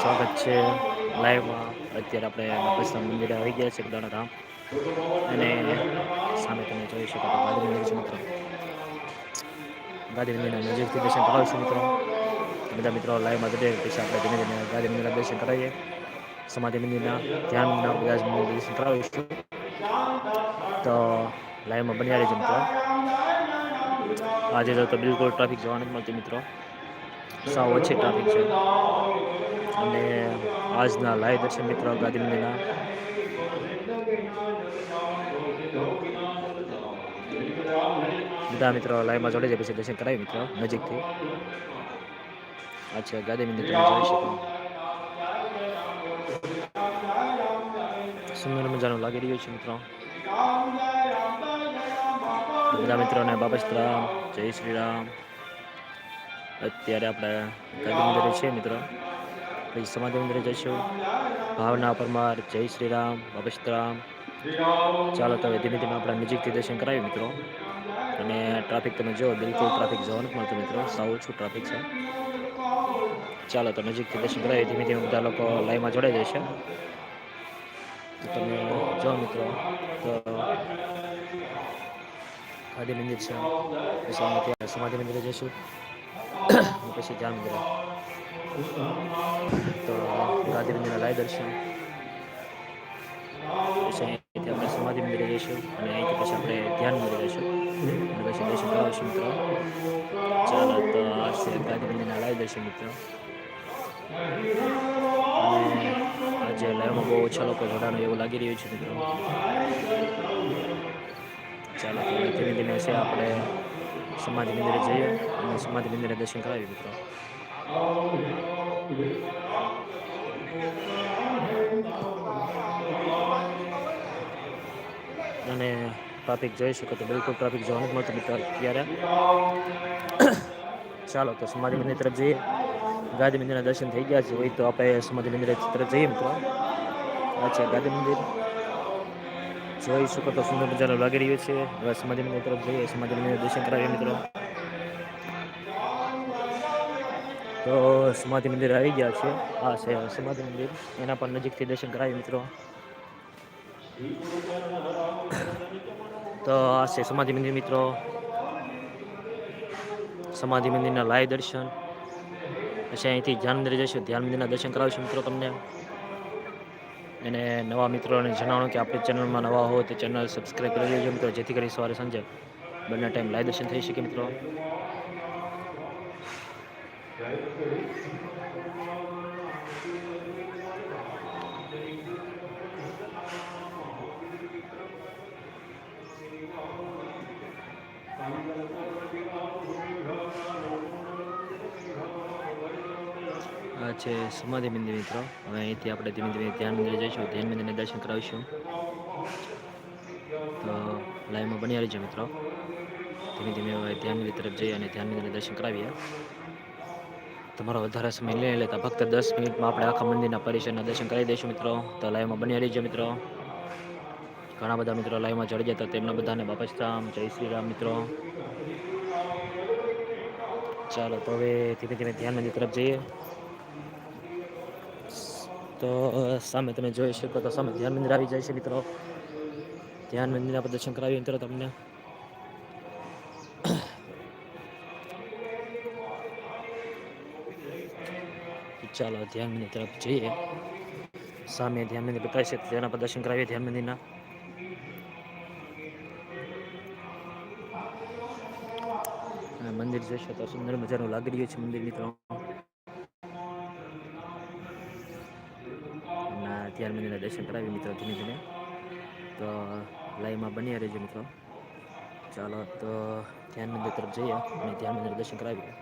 સ્વાગત છે લાઈવમાં અત્યારે આપણે બાપસ્તા મંદિરે આવી ગયા છે દાણા ધામ. અને સામે તમે જોઈ શકો તો ગાંધી મંદિર છે મિત્રો. ગાંધી મંદિરના નજીકથી દર્શન કરાવીશું મિત્રો. બધા મિત્રો લાઈવમાં જઈએ, પછી આપણે ધીમે ધીમે ગાંધી મંદિરના દર્શન કરાવીએ. સમાધિ મંદિરના ધ્યાન મંદિરના બધા મંદિર દર્શન કરાવીશું. તો લાઈવમાં બન્યા રહેજો મિત્રો. આજે તો બિલકુલ ટ્રાફિક જોવા નથી મળતી મિત્રો. સાવ ઓછી ટ્રાફિક છે. અને આજના લાઈવ દર્શન મિત્રો ગાંધી મંદિરના બધા મિત્રો લાઈવમાં જોડે છે પછી દર્શન કરાવી મિત્રો, નજીકથી. અચ્છા ગાંધી મંદિર તમે જોઈ શકો. સુંદર મજાનું લાગી રહ્યું છે મિત્રો. બધા મિત્રોને બાબસ્તરામ જય શ્રી રામ. અત્યારે આપણે ગાંધી મંદિરે છીએ મિત્રો. પછી સમાધિ મંદિરે જઈશું ભાવના પરમાર, જય શ્રી રામ બાબસ્તરામ ચાલો તો ધીમે ધીમે આપણે નજીકથી દર્શન કરાવી મિત્રો. અને ટ્રાફિક તમે જુઓ, બિલકુલ ટ્રાફિક જોવા નથી મળતું મિત્રો. સાવ ઓછું ટ્રાફિક છે. ચાલો તો નજીકથી દર્શન કરાવી ધીમે ધીમે બધા લોકો લાઈનમાં જોડાઈ જશે તમે જો મિત્રો, તો ગાંધી મંદિર છે. સમાધિ મંદિરે જઈશું. પછી મંદિરે તો ગાંધી મંદિરના લાઈ દર્શન. પછી અહીંથી આપણે સમાધિ મંદિરે જઈશું અને અહીંથી પછી આપણે ધ્યાન મંદિરે જઈશું. અને પછી દર્શન કરાવીશું મિત્રો. ચાલો તો આ છે ગાંધી મંદિરના લાઈ દર્શન મિત્રો. આજે લાઈવમાં બહુ ઓછા લોકો જોડાણું એવું લાગી રહ્યું છે મિત્રો. ચાલો ધીમે ધીમે છે આપણે સમાધિ મંદિરે જઈએ અને સમાધિ મંદિરે દર્શન કરાવીએ મિત્રો. અને ટ્રાફિક જોઈ શકો તો બિલકુલ ટ્રાફિક જોવા નથી મળતું મિત્રો અત્યારે. ચાલો તો સમાધિ મંદિર તરફ જઈએ. ગાંધી મંદિરના દર્શન થઈ ગયા છે. હોય તો આપણે સમાધિ મંદિર તરફ જઈએ મિત્રો. અચ્છા ગાંધી મંદિર. જોઈ શકો તો સુંદર મજાનો લાગી રહ્યો છે. હવે મંદિર તરફ જઈએ મંદિર દર્શન કરાવીએ મિત્રો. તો સમાધિ મંદિર આવી ગયા છે. આ છે સમાધિ મંદિર એના પણ નજીકથી દર્શન કરાવીએ મિત્રો. તો આ છે સમાધિ મંદિર મિત્રો. સમાધિ મંદિરના લાઈવ દર્શન. પછી અહીંથી ધ્યાન મંદિર જઈશું ધ્યાન મંદિરના દર્શન કરાવીશું મિત્રો તમને. અને નવા મિત્રોને જણાવો કે આપણી ચેનલમાં નવા હો તો ચેનલ સબસ્ક્રાઈબ કરી લેજો મિત્રો. જેથી કરી સવારે સાંજે બંને ટાઈમ લાઈવ દર્શન થઈ શકે મિત્રો. આ છે સમાધિ મંદિર મિત્રો. હવે અહીંથી આપણે ધીમે ધીમે ધ્યાન મંદિરે જઈશું. ધ્યાન મંદિરને દર્શન કરાવીશું. તો લાઈવમાં બન્યા રહીજો મિત્રો. ધીમે ધીમે હવે ધ્યાન મંદિર તરફ જઈએ અને ધ્યાન મંદિરને દર્શન કરાવીએ. તમારો વધારે સમય લઈ લેતા ફક્ત દસ મિનિટમાં આપણે આખા મંદિરના પરિસરના દર્શન કરાવી દઈશું મિત્રો. તો લાઈવમાં બન્યા રહીજો મિત્રો. ઘણા બધા મિત્રો લાઈવમાં ચડી જતા તેમના બધાને બાપસ્તરામ જય શ્રી રામ મિત્રો. ચાલો તો હવે ધીમે ધીમે ધ્યાન મંદિર તરફ જઈએ. તો સામે તમે જોઈ શકો તો સામે ધ્યાન મંદિર આવી જાય છે મિત્રો. ધ્યાન મંદિરના પર દર્શન કરાવીએ મિત્રો તમને. ચાલો ધ્યાન મંદિર તરફ જઈએ. સામે ધ્યાન મંદિર બતાવી છે તેના પર દર્શન કરાવીએ ધ્યાન મંદિરના. મંદિર જોશો તો સુંદર મજાનું લાગી રહ્યું છે મંદિર મિત્રો. ધ્યાન મંદિરના દર્શન કરાવી મિત્રો ધીમે ધીમે. તો લાઈવમાં બની રહેજો મિત્રો. ચાલો તો ધ્યાન મંદિર તરફ જઈએ અને ધ્યાન મંદિર દર્શન કરાવીએ.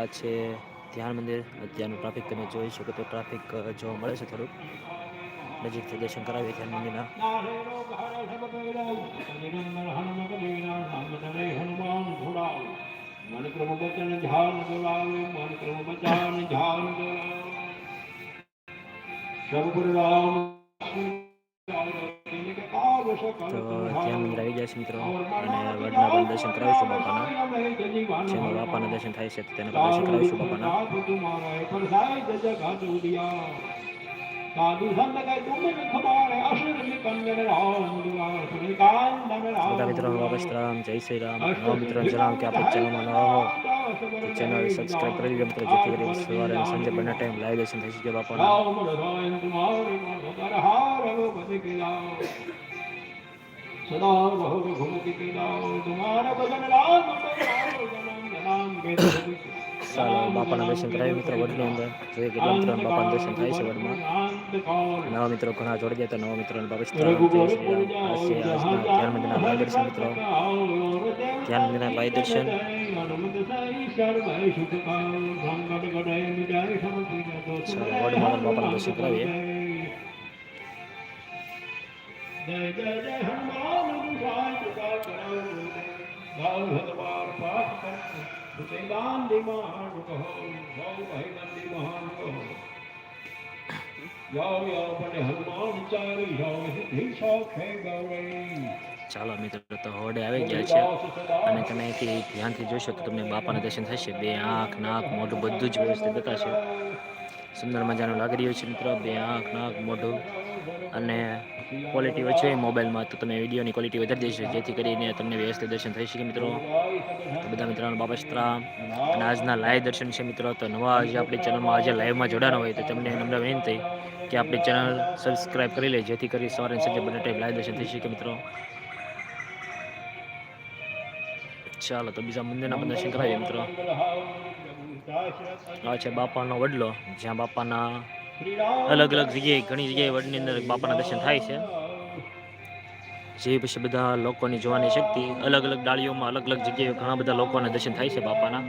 આ છે ધ્યાન મંદિર. અત્યારનું ટ્રાફિક તમે જોઈ શકો તો ટ્રાફિક જોવા મળે છે થોડુંક. નજીકથી દર્શન કરાવીએ ધ્યાન મંદિરના. મન ક્રમ બચન ધ્યાન બોલાવે મન ક્રમ બચાન ધ્યાન બોલાવે રામ મંદિર આવી ગયા છે મિત્રો. અને વડના પણ દર્શન કરાવીશું બાપાના. જેમાં બાપાના દર્શન થાય છે તેના દર્શન કરાવીશું બાપાના. બધા મિત્રોને જય શ્રી રામ. મિત્રો જણાવું કે આપણે ચેનલમાં તો ચેનલ સબસ્ક્રાઈબ કરી દીધો મિત્રો જેથી કરી સવારે અને સાંજે બંને ટાઈમ લાઈવ દર્શન થઈ શકે બાપાના બાપાના દર્શન કરાવી મિત્રો વડની અંદર જોઈએ કે મિત્રોને બાપાના દર્શન થાય છે વડમાં નવા મિત્રો ઘણા જોડી ગયા તો નવા જય આજના ધ્યાન ભાઈ મિત્રો ધ્યાન મંદિરના ભાઈ દર્શન ચાલો વડમાં બાપાના દર્શન કરાવીએ યાવ યાવ બને હનુમાન ચાર યાવ સિદ્ધિ સાખે ગૌરી ચાલો મિત્રો, તો હોડે આવી ગયા છે. અને તમે અહીંથી ધ્યાનથી જોશો તો તમને બાપાના દર્શન થશે. બે આંખ, નાક, મોઢું બધું જ વ્યવસ્થિત બતાવશે સુંદર મજાનું લાગી રહ્યું છે મિત્રો. બે આંખ, નાક, મોઢું અને ક્વોલિટી વચ્ચે મોબાઈલમાં. તો તમે વિડીયોની ક્વોલિટી વધારી દેશો. જેથી કરીને તમને વ્યવસ્થિત દર્શન થઈ શકે મિત્રો. બધા મિત્રોનો બાપસ્ત્રા અને આજના લાઈવ દર્શન છે મિત્રો. તો નવા આજે આપણી ચેનલમાં આજે લાઈવમાં જોડાના હોય તો તમને નમ્ર વિનંતી કે આપણી ચેનલ સબસ્ક્રાઈબ કરી લે જેથી કરી સવારે સાંજે બંને ટાઈમ લાઈવ દર્શન થઈ શકે મિત્રો. ચાલો તો બીજા મંદિરના પણ દર્શન કરાવીએ મિત્રો. આ છે બાપાનો વડલો, જ્યાં બાપાના અલગ અલગ જગ્યાએ, ઘણી જગ્યાએ વડની અંદર બાપાના દર્શન થાય છે. જે પછી બધા લોકોની જોવાની શક્તિ, અલગ અલગ ડાળીઓમાં અલગ અલગ જગ્યાએ ઘણા બધા લોકોને દર્શન થાય છે બાપાના.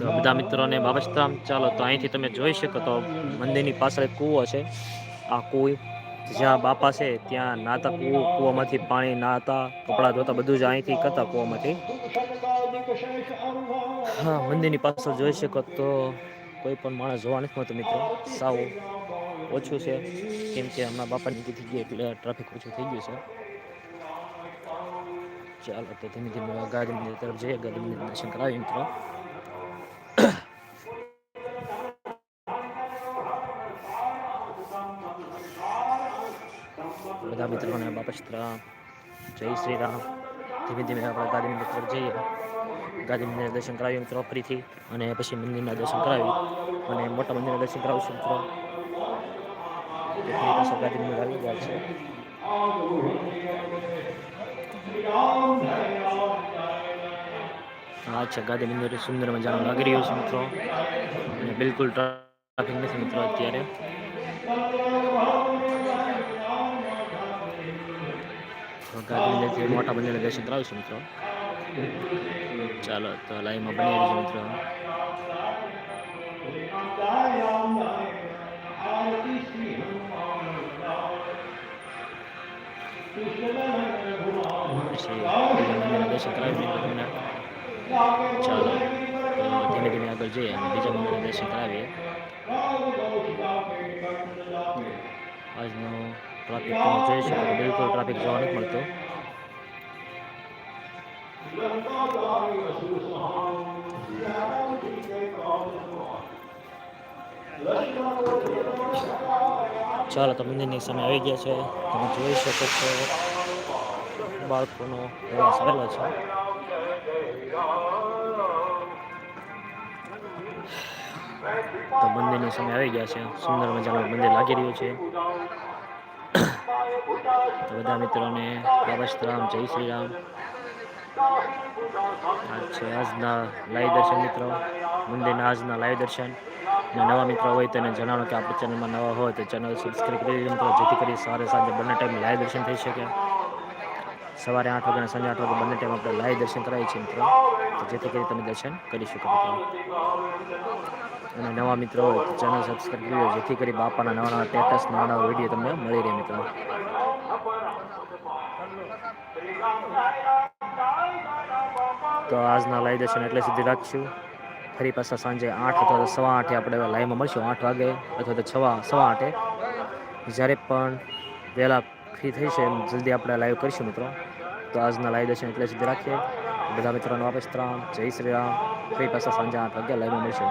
તો બધા મિત્રોને બાબા સીતારામ ચાલો, તો અહીંથી તમે જોઈ શકો તો મંદિરની પાછળ એક કૂવો છે. આ કૂવો જ્યાં બાપા છે, ત્યાં નાતા કૂવો કૂવામાંથી પાણી નાતા, કપડાં ધોતા, બધું જ અહીંથી કરતા કૂવામાંથી. હા, મંદિરની પાછળ જોઈ શકો તો કોઈ પણ માણસ જોવા નથી મળતો મિત્રો. સાવ ઓછું છે, કેમ કે હમણાં બાપાની થઈ ગઈ એટલે ટ્રાફિક ઓછું થઈ ગયું છે. ચાલો તો ધીમે ધીમે ગાંધી મંદિર તરફ જઈએ ગાંધી મંદિર દર્શન કરાવીએ મિત્રો. બધા મિત્રોને બાપા સીતારામ જય શ્રી રામ. ધીમે ધીમે આપણે ગાંધી મંદિર તરફ જઈએ. ગાંધી મંદિરના દર્શન કરાવીએ મિત્રો ફરીથી. અને પછી મંદિરના દર્શન કરાવી અને મોટા મંદિરના દર્શન કરાવીશું મિત્રો. તો ફરી પાછા ગાંધી મંદિર આવી ગયા છે. આ છે ગાંધી મંદિર સુંદર મજાનું લાગી રહ્યું છે મિત્રો. અને બિલકુલ ટ્રાફિક નથી મિત્રો અત્યારે. તો ગાંધી મંદિરથી મોટા બનેલા દર્શન કરાવીશું મિત્રો. ચાલો, તો લાઈવમાં બની રહીશું મિત્રો. દર્શન કરાવી તમને. ચાલો, તો ધીમે ધીમે આગળ જઈએ અને બીજા મંદિરના દર્શન કરાવીએ. આજનો ટ્રાફિક તમે જોઈ શકો બિલકુલ ટ્રાફિક જોવા નથી મળતો. ચાલો, તો મંદિરની સામે આવી ગયા છે. તમે જોઈ શકો છો, બાળકોનો પ્રવાસ આવેલો છે. તો મંદિરની સામે આવી ગયા છે. સુંદર મજાનું મંદિર લાગી રહ્યું છે. તો બધા મિત્રોને બાબા રામ, જય શ્રી રામ. છે આજના લાઈવ દર્શન મિત્રો. મંદિરના આજના લાઈવ દર્શન. અને નવા મિત્રો હોય તેને જણાવો કે આપણી ચેનલમાં નવા હોય તો ચેનલ સબસ્ક્રાઈબ કરી મિત્રો. જેથી કરી સવારે સાંજે બંને ટાઈમ લાઈવ દર્શન થઈ શકે. સવારે આઠ વાગે અને સાંજે આઠ વાગે બંને ટાઈમ આપણે લાઈવ દર્શન કરાવીએ છીએ મિત્રો. જેથી કરી તમે દર્શન કરી શકો અને નવા મિત્રો હોય તો ચેનલ સબસ્ક્રાઈબ કરી જેથી કરી બાપાના નવા નવા સ્ટેટસ નવા નવા વીડિયો તમને મળી રહે મિત્રો. તો આજના લાઈવ દર્શન એટલે સુધી રાખશું. ફરી પાછા સાંજે આઠ અથવા તો સવા આઠે આપણે લાઈવમાં મળશું. આઠ વાગે અથવા તો છવા સવા આઠે. જ્યારે પણ વહેલા ફ્રી થઈ છે એમ જલ્દી આપણે લાઈવ કરીશું મિત્રો. તો આજના લાઈવ દર્શન એટલે સુધી રાખીએ. બધા મિત્રોનો વાપસ રામ જય શ્રી રામ. ફરી પાછા સાંજે આઠ વાગે લાઈવમાં મળશું.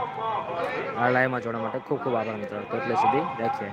આ લાઈવમાં જોડવા માટે ખૂબ ખૂબ આભાર મિત્રો. તો એટલે સુધી રાખીએ.